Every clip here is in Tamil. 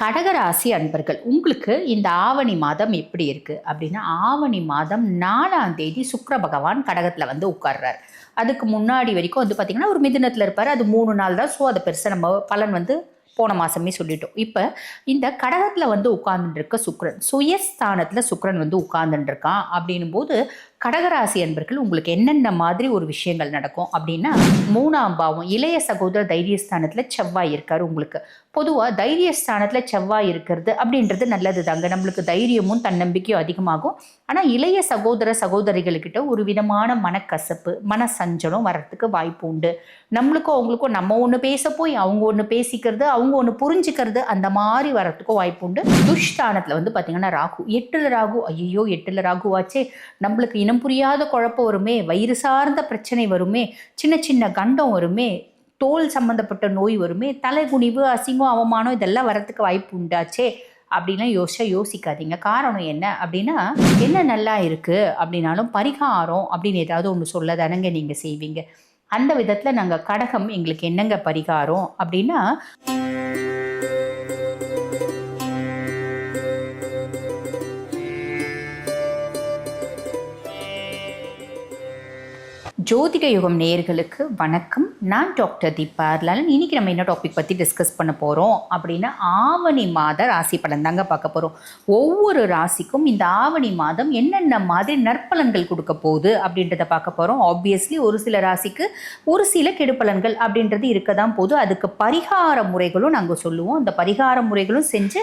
கடகராசி அன்பர்கள் உங்களுக்கு இந்த ஆவணி மாதம் எப்படி இருக்குது அப்படின்னா ஆவணி மாதம் நாலாம் தேதி சுக்கர பகவான் கடகத்தில் வந்து உட்கார்றார். அதுக்கு முன்னாடி வரைக்கும் வந்து பார்த்திங்கன்னா ஒரு மிதினத்தில் இருப்பார். அது மூணு நாள் தான். ஸோ அதை பெருசாக நம்ம பலன் வந்து போன மாதமே சொல்லிட்டோம். இப்போ இந்த கடகத்தில் வந்து உட்கார்ந்துட்டு சுக்ரன் சுயஸ்தானத்தில் சுக்ரன் வந்து உட்கார்ந்துட்டு இருக்கான் அப்படின்னும் போது கடகராசி அன்பர்கள் உங்களுக்கு என்னென்ன மாதிரி ஒரு விஷயங்கள் நடக்கும் அப்படின்னா மூணாம் பாவம் இளைய சகோதர தைரியஸ்தானத்தில் செவ்வாய் இருக்கார் உங்களுக்கு. பொதுவாக தைரியஸ்தானத்தில் செவ்வாய் இருக்கிறது அப்படின்றது நல்லது தாங்க நம்மளுக்கு தைரியமும் தன்னம்பிக்கையும் அதிகமாகும். ஆனால் இளைய சகோதர சகோதரிகள்கிட்ட ஒரு விதமான மனக்கசப்பு மன சஞ்சலம் வர்றதுக்கு வாய்ப்பு உண்டு. நம்மளுக்கும் அவங்களுக்கும் நம்ம ஒன்று பேச போய் அவங்க ஒன்று பேசிக்கிறது அவங்க அவங்க ஒன்று புரிஞ்சுக்கிறது அந்த மாதிரி வர்றதுக்கும் வாய்ப்பு உண்டு. துஷ்தானத்தில் வந்து பார்த்தீங்கன்னா ராகு. எட்டுல ராகு. ஐயோ எட்டுல ராகுவாச்சே நம்மளுக்கு இனம் புரியாத குழப்பம் வருமே. வயிறு சார்ந்த பிரச்சனை வருமே. சின்ன சின்ன கண்டம் வருமே. தோல் சம்மந்தப்பட்ட நோய் வருமே. தலைகுனிவு அசிங்கம் அவமானம் இதெல்லாம் வரத்துக்கு வாய்ப்பு உண்டாச்சே. அப்படின்லாம் யோசிச்சா யோசிக்காதீங்க. காரணம் என்ன அப்படின்னா என்ன நல்லா இருக்குது அப்படின்னாலும் பரிகாரம் அப்படின்னு ஏதாவது ஒன்று சொல்ல தானங்க நீங்கள் செய்வீங்க. அந்த விதத்தில் நாங்கள் கடகம் எங்களுக்கு என்னங்க பரிகாரம் அப்படின்னா ஜோதிட யுகம் நேயர்களுக்கு வணக்கம். நான் டாக்டர் தீபா லாலன் இன்னைக்கு நம்ம என்ன டாபிக் பற்றி டிஸ்கஸ் பண்ண போகிறோம் அப்படின்னா ஆவணி மாத ராசி பலன் தாங்க பார்க்க போகிறோம் ஒவ்வொரு ராசிக்கும் இந்த ஆவணி மாதம் என்னென்ன மாதிரி நற்பலன்கள் கொடுக்க போகுது அப்படின்றத பார்க்க போகிறோம் ஆப்வியஸ்லி ஒரு சில ராசிக்கு ஒரு சில கெடுப்பலன்கள் அப்படின்றது இருக்க தான் போகுது. அதுக்கு பரிகார முறைகளும் நாங்கள் சொல்லுவோம். அந்த பரிகார முறைகளும் செஞ்சு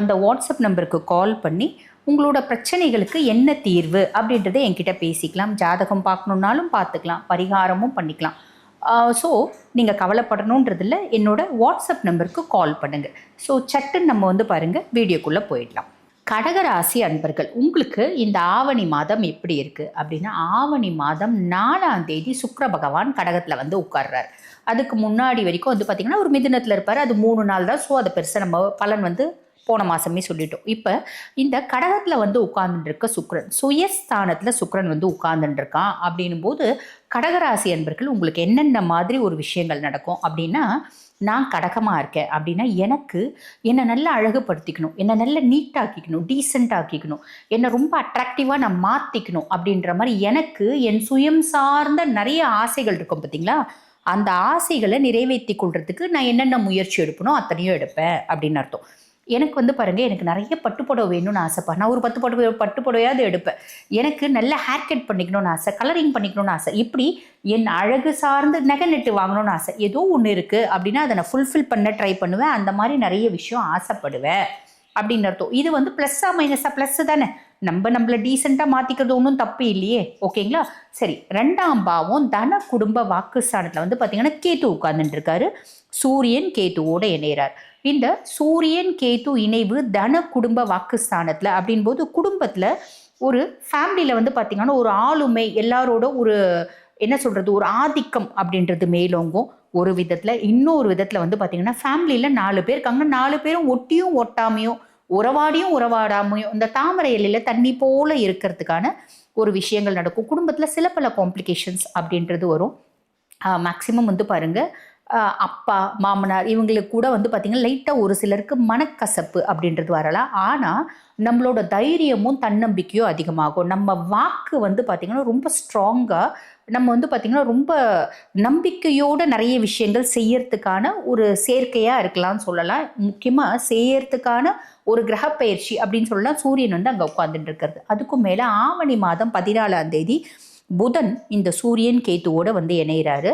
அந்த வாட்ஸ்அப் நம்பருக்கு கால் பண்ணி உங்களோட பிரச்சனைகளுக்கு என்ன தீர்வு அப்படின்றத என்கிட்ட பேசிக்கலாம். ஜாதகம் பார்க்கணுன்னாலும் பார்த்துக்கலாம். பரிகாரமும் பண்ணிக்கலாம். ஸோ நீங்கள் கவலைப்படணுன்றதில் என்னோட வாட்ஸ்அப் நம்பருக்கு கால் பண்ணுங்கள் ஸோ சட்டுன்னு நம்ம வந்து பாருங்கள் வீடியோக்குள்ளே போயிடலாம். கடகராசி அன்பர்கள் உங்களுக்கு இந்த ஆவணி மாதம் எப்படி இருக்குது அப்படின்னா ஆவணி மாதம் நாலாம் தேதி சுக்கர பகவான் கடகத்தில் வந்து உட்கார்றார். அதுக்கு முன்னாடி வரைக்கும் வந்து பார்த்திங்கன்னா ஒரு மிதினத்தில் இருப்பார். அது மூணு நாள் தான். ஸோ அதை பெருசாக நம்ம பலன் வந்து போன மாதமே சொல்லிட்டோம். இப்போ இந்த கடகத்தில் வந்து உட்கார்ந்துட்டு சுக்ரன் சுயஸ்தானத்தில் சுக்ரன் வந்து உட்கார்ந்துட்டு அப்படின்னும் போது கடகராசி அன்பர்கள் உங்களுக்கு என்னென்ன மாதிரி ஒரு விஷயங்கள் நடக்கும்? அப்படின்னா நான் கடகமாக இருக்கேன். அப்படின்னா எனக்கு என்னை நல்லா அழகுபடுத்திக்கணும். என்னை நல்லா நீட்டாக்கிக்கணும் டீசெண்டாக்கிக்கணும் என்னை ரொம்ப அட்ராக்டிவாக நான் மாற்றிக்கணும் அப்படின்ற மாதிரி எனக்கு என் சுயம் சார்ந்த நிறைய ஆசைகள் இருக்கும் பார்த்தீங்களா அந்த ஆசைகளை நிறைவேற்றி கொள்றதுக்கு நான் என்னென்ன முயற்சி எடுப்பனோ அத்தனையும் எடுப்பேன் அப்படின்னு அர்த்தம். எனக்கு வந்து பாருங்க எனக்கு நிறைய பட்டு புடவை வேணும்னு ஆசைப்பா. நான் ஒரு பத்து பட்டு பட்டு புடவையாவது எடுப்பேன். எனக்கு நல்ல ஹேர் கட் பண்ணிக்கணும்னு ஆசை கலரிங் பண்ணிக்கணும்னு ஆசை. இப்படி என் அழகு சார்ந்து நகை நெட்டு வாங்கணும்னு ஆசை. ஏதோ ஒன்று இருக்குது அப்படின்னா அதை நான் ஃபுல்ஃபில் பண்ண ட்ரை பண்ணுவேன். அந்த மாதிரி நிறைய விஷயம் ஆசைப்படுவேன். அப்படின்னு அர்த்தம். இது வந்து ப்ளஸ்ஸா மைனஸா ப்ளஸ் தானே. நம்ம நம்மளை டீசெண்டாக மாற்றிக்கிறது ஒன்றும் தப்பு இல்லையே. ஓகேங்களா சரி ரெண்டாம் பாவம் தன குடும்ப வாக்குஸ்தானத்தில் வந்து பார்த்தீங்கன்னா கேத்து உட்கார்ந்துட்டு இருக்காரு சூரியன் கேத்துவோடு இணைகிறார் இந்த சூரியன் கேத்து இணைவு தன குடும்ப வாக்குஸ்தானத்தில் அப்படின்போது குடும்பத்தில் ஒரு ஃபேமிலியில் வந்து பார்த்திங்கன்னா ஒரு ஆளுமை எல்லாரோட ஒரு என்ன சொல்கிறது ஒரு ஆதிக்கம் அப்படின்றது மேலோங்கும். ஒரு விதத்தில் இன்னொரு விதத்தில் வந்து பார்த்திங்கன்னா ஃபேமிலியில் நாலு பேர் இருக்காங்க. நாலு பேரும் ஒட்டியும் ஒட்டாமையும் உறவாடியும் உறவாடாமையும் இந்த தாமரை இலையில் தண்ணி போல் இருக்கிறதுக்கான ஒரு விஷயங்கள் நடக்கும். குடும்பத்தில் சில பல காம்ப்ளிகேஷன்ஸ் அப்படின்றது வரும். மேக்ஸிமம் வந்து பாருங்கள் அப்பா மாமனார் இவங்களுக்கு கூட வந்து பார்த்திங்கன்னா லைட்டாக ஒரு சிலருக்கு மனக்கசப்பு அப்படின்றது வரலாம். ஆனால் நம்மளோட தைரியமும் தன்னம்பிக்கையும் அதிகமாகும். நம்ம வாக்கு வந்து பார்த்திங்கன்னா ரொம்ப ஸ்ட்ராங்காக நம்ம வந்து பார்த்திங்கன்னா ரொம்ப நம்பிக்கையோடு நிறைய விஷயங்கள் செய்யறதுக்கான ஒரு சேர்க்கையாக இருக்கலாம்னு சொல்லலாம். முக்கியமாக செய்யறதுக்கான ஒரு கிரகப்பயிற்சி அப்படின்னு சொல்லலாம். சூரியன் வந்து அங்கே உட்காந்துட்டு இருக்கிறது. அதுக்கும் மேலே ஆவணி மாதம் பதினாலாம் தேதி புதன் இந்த சூரியன் கேத்துவோடு வந்து இணைகிறாரு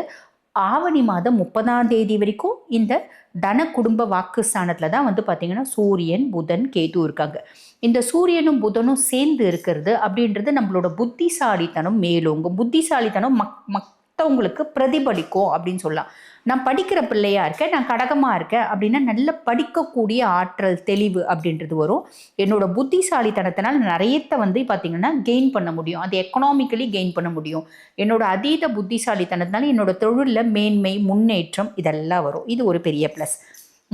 ஆவணி மாதம் முப்பதாம் தேதி வரைக்கும் இந்த தன குடும்ப வாக்குஸ்தானத்தில் தான் வந்து பார்த்திங்கன்னா சூரியன் புதன் கேது இருக்காங்க. இந்த சூரியனும் புதனும் சேர்ந்து இருக்கிறது அப்படின்றது நம்மளோட புத்திசாலித்தனம் மேலோங்கும். புத்திசாலித்தனம் மக் மற்றவங்களுக்கு பிரதிபலிக்கும் அப்படின்னு சொல்லலாம். நான் படிக்கிற பிள்ளையா இருக்கேன் நான் கடகமாக இருக்கேன் அப்படின்னா நல்ல படிக்கக்கூடிய ஆற்றல் தெளிவு அப்படின்றது வரும். என்னோட புத்திசாலித்தனத்தினால் நிறையத்தை வந்து பார்த்தீங்கன்னா கெயின் பண்ண முடியும். அது எக்கனாமிக்கலி கெயின் பண்ண முடியும். என்னோட அதீத புத்திசாலித்தனத்தினால என்னோட தொழிலில் மேன்மை முன்னேற்றம் இதெல்லாம் வரும். இது ஒரு பெரிய ப்ளஸ்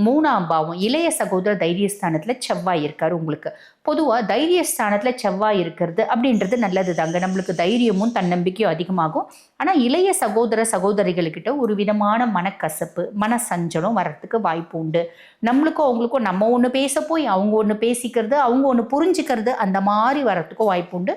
மூணாம் பாவம் இளைய சகோதர தைரியஸ்தானத்தில் செவ்வாய் இருக்காரு உங்களுக்கு. பொதுவாக தைரியஸ்தானத்தில் செவ்வாய் இருக்கிறது அப்படின்றது நல்லது தாங்க நம்மளுக்கு தைரியமும் தன்னம்பிக்கையும் அதிகமாகும். ஆனால் இளைய சகோதர சகோதரிகள்கிட்ட ஒரு விதமான மனக்கசப்பு மனசஞ்சலம் வர்றதுக்கு வாய்ப்பு உண்டு. நம்மளுக்கும் அவங்களுக்கும் நம்ம ஒன்று பேச போய் அவங்க ஒன்று பேசிக்கிறது அவங்க ஒன்று புரிஞ்சுக்கிறது அந்த மாதிரி வர்றதுக்கும் வாய்ப்பு உண்டு.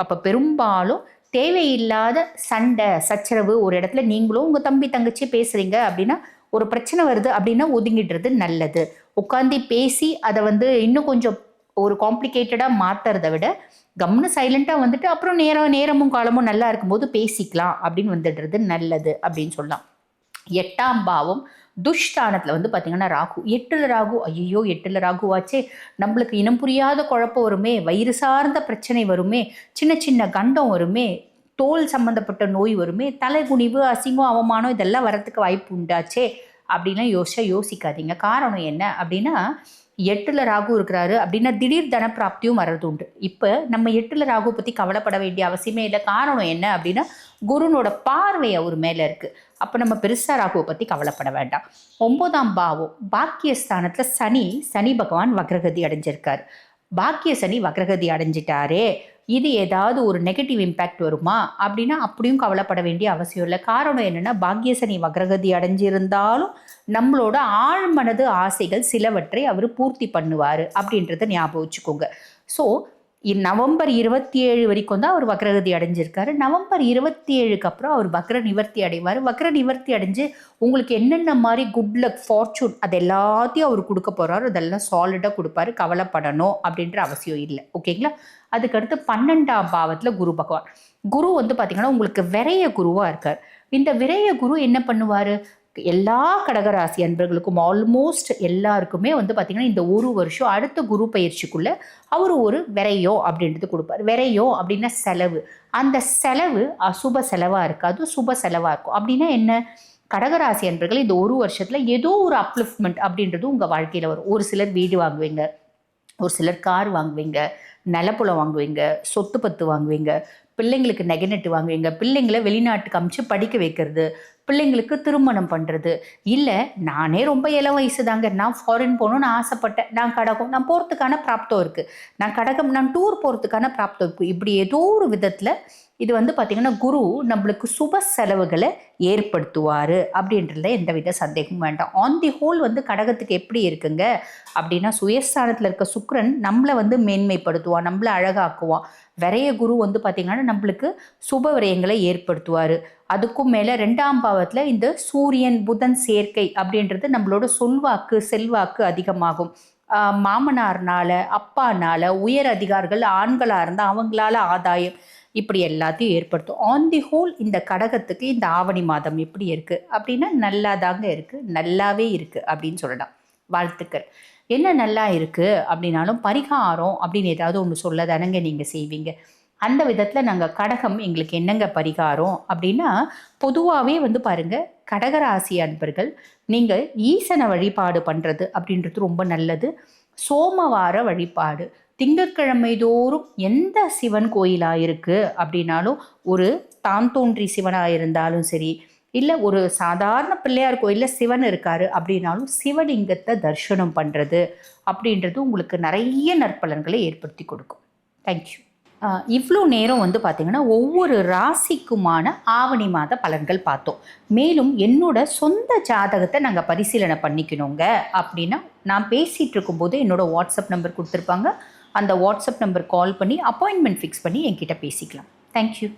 அப்போ பெரும்பாலும் தேவையில்லாத சண்டை சச்சரவு ஒரு இடத்துல நீங்களும் உங்கள் தம்பி தங்கச்சி பேசுகிறீங்க அப்படின்னா ஒரு பிரச்சனை வருது அப்படின்னா ஒதுங்கிடுறது நல்லது. உட்காந்து பேசி அதை வந்து இன்னும் கொஞ்சம் ஒரு காம்ப்ளிகேட்டடாக மாற்றுறத விட கம்னு சைலண்ட்டாக வந்துட்டு அப்புறம் நேரம் நேரமும் காலமும் நல்லா இருக்கும்போது பேசிக்கலாம் அப்படின்னு வந்துடுறது நல்லது அப்படின்னு சொல்லலாம். எட்டாம் பாவம் துஷ்டானத்தில் வந்து பார்த்தீங்கன்னா ராகு. எட்டில் ராகு ஐயோ எட்டில் ராகுவாச்சே. நம்மளுக்கு இனம் புரியாத குழப்பம் வருமே வயிறு சார்ந்த பிரச்சனை வருமே சின்ன சின்ன கண்டம் வருமே தோல் சம்மந்தப்பட்ட நோய் வருமே தலைகுனிவு அசிங்கம் அவமானம் இதெல்லாம் வரத்துக்கு வாய்ப்பு உண்டாச்சே அப்படின்லாம் யோசிச்சா யோசிக்காதீங்க. காரணம் என்ன அப்படின்னா எட்டில் ராகு இருக்கிறாரு அப்படின்னா திடீர் தனப்பிராப்தியும் வர்றது உண்டு. இப்போ நம்ம எட்டில் ராகு பற்றி கவலைப்பட வேண்டிய அவசியமே இல்லை. காரணம் என்ன அப்படின்னா குருனோட பார்வை அவர் மேலே இருக்குது அப்போ நம்ம பெருசாக ராகுவை பற்றி கவலைப்பட வேண்டாம். ஒன்பதாம் பாவம் பாக்கியஸ்தானத்தில் சனி சனி பகவான் வக்ரகதி அடைஞ்சிருக்கார். பாக்கிய சனி வக்ரகதி அடைஞ்சிட்டாரே. இது ஏதாவது ஒரு நெகட்டிவ் இம்பேக்ட் வருமா? அப்படின்னா அப்படியும் கவலைப்பட வேண்டிய அவசியம் இல்லை. காரணம் என்னென்னா பாக்கியசனி வக்ரகதி அடைஞ்சிருந்தாலும் நம்மளோட ஆழ்மனது ஆசைகள் சிலவற்றை அவர் பூர்த்தி பண்ணுவார் அப்படின்றத ஞாபகம் வச்சுக்கோங்க. ஸோ நவம்பர் இருபத்தி ஏழு வரைக்கும் தான் அவர் வக்ரகதி அடைஞ்சிருக்காரு. நவம்பர் இருபத்தி ஏழுக்கு அப்புறம் அவர் வக்ர நிவர்த்தி அடைவார். வக்ர நிவர்த்தி அடைஞ்சு உங்களுக்கு என்னென்ன மாதிரி குட் லக் ஃபார்ச்சூன் அது எல்லாத்தையும் அவர் கொடுக்க போகிறாரு அதெல்லாம் சாலிடாக கொடுப்பாரு. கவலைப்படணும் அப்படின்ற அவசியம் இல்லை. ஓகேங்களா அதுக்கடுத்து பன்னெண்டாம் பாவத்தில் குரு பகவான். குரு வந்து பார்த்திங்கன்னா உங்களுக்கு விரைய குருவாக இருக்கார். இந்த விரைய குரு என்ன பண்ணுவார்? எல்லா கடகராசி அன்பர்களுக்கும் ஆல்மோஸ்ட் எல்லாருக்குமே வந்து பார்த்திங்கன்னா இந்த ஒரு வருஷம் அடுத்த குரு பயிற்சிக்குள்ளே அவர் ஒரு விரையோ அப்படின்றது கொடுப்பார். விரையோ அப்படின்னா செலவு. அந்த செலவு அசுப செலவாக இருக்காது சுப செலவாக இருக்கும். அப்படின்னா என்ன? கடகராசி அன்பர்கள் இந்த ஒரு வருஷத்தில் ஏதோ ஒரு அப்லிஃப்ட்மெண்ட் அப்படின்றது உங்கள் வாழ்க்கையில் வரும். ஒரு சிலர் வீடு வாங்குவீங்க ஒரு சிலர் கார் வாங்குவீங்க நிலப்புலம் வாங்குவீங்க சொத்து பத்து வாங்குவீங்க பிள்ளைங்களுக்கு நெகனெட்டு வாங்குவீங்க பிள்ளைங்களை வெளிநாட்டுக்கு அமுச்சு படிக்க வைக்கிறது பிள்ளைங்களுக்கு திருமணம் பண்ணுறது இல்லை நானே ரொம்ப இளம் வயசு தாங்க நான் ஃபாரின் போகணும்னு ஆசைப்பட்டேன். நான் கடகம் நான் போகிறதுக்கான பிராப்தம் இருக்குது நான் கடகம் நான் டூர் போகிறதுக்கான பிராப்தம் இருக்குது இப்படி ஏதோ ஒரு விதத்தில் இது வந்து பார்த்திங்கன்னா குரு நம்மளுக்கு சுப செலவுகளை ஏற்படுத்துவார் அப்படின்றதுல எந்தவித சந்தேகமும் வேண்டாம். ஆன் தி ஹோல் வந்து கடகத்துக்கு எப்படி இருக்குங்க? அப்படின்னா சுயஸ்தானத்தில் இருக்க சுக்ரன் நம்மளை வந்து மேன்மைப்படுத்துவான் நம்மளை அழகாக்குவான் விரைய குரு வந்து பார்த்திங்கன்னா நம்மளுக்கு சுப விரயங்களை ஏற்படுத்துவார். அதுக்கும் மேலே ரெண்டாம் பாவத்தில் இந்த சூரியன் புதன் சேர்க்கை அப்படின்றது நம்மளோட சொல்வாக்கு செல்வாக்கு அதிகமாகும். மாமனார்னால அப்பானால உயர் அதிகாரிகள் ஆண்களாக இருந்தால் அவங்களால ஆதாயம் இப்படி எல்லாத்தையும் ஏற்படுத்தும். ஆன் தி ஹோல் இந்த கடகத்துக்கு இந்த ஆவணி மாதம் எப்படி இருக்குது அப்படின்னா நல்லா தாங்க இருக்குது நல்லாவே இருக்குது அப்படின்னு சொல்லலாம். வாழ்த்துக்கள். என்ன நல்லா இருக்குது அப்படின்னாலும் பரிகாரம் அப்படின்னு ஏதாவது ஒன்று சொல்ல தானங்க நீங்கள் செய்வீங்க. அந்த விதத்தில் நாங்கள் கடகம் எங்களுக்கு என்னங்க பரிகாரம் அப்படின்னா பொதுவாகவே வந்து பாருங்கள் கடகராசி அன்பர்கள் நீங்கள் ஈசனை வழிபாடு பண்ணுறது அப்படின்றது ரொம்ப நல்லது. சோமவார வழிபாடு திங்கட்கிழமை தோறும் எந்த சிவன் கோயிலாக இருக்குது அப்படின்னாலும் ஒரு தான் தோன்றி சிவனாக இருந்தாலும் சரி இல்லை ஒரு சாதாரண பிள்ளையார் கோயிலில் சிவன் இருக்கார் அப்படின்னாலும் சிவலிங்கத்தை தரிசனம் பண்ணுறது அப்படின்றது உங்களுக்கு நிறைய நற்பலன்களை ஏற்படுத்தி கொடுக்கும். தேங்க்யூ இவ்வளோ நேரம் வந்து பார்த்திங்கன்னா ஒவ்வொரு ராசிக்குமான ஆவணி மாத பலன்கள் பார்த்தோம். மேலும் என்னோட சொந்த ஜாதகத்தை நாங்கள் பரிசீலனை பண்ணிக்கணுங்க அப்படின்னா நான் பேசிகிட்டு இருக்கும்போது என்னோடய வாட்ஸ்அப் நம்பர் கொடுத்துருப்பாங்க. அந்த வாட்ஸ்அப் நம்பர் கால் பண்ணி அப்பாயின்மெண்ட் ஃபிக்ஸ் பண்ணி என்கிட்ட பேசிக்கலாம். தேங்க்யூ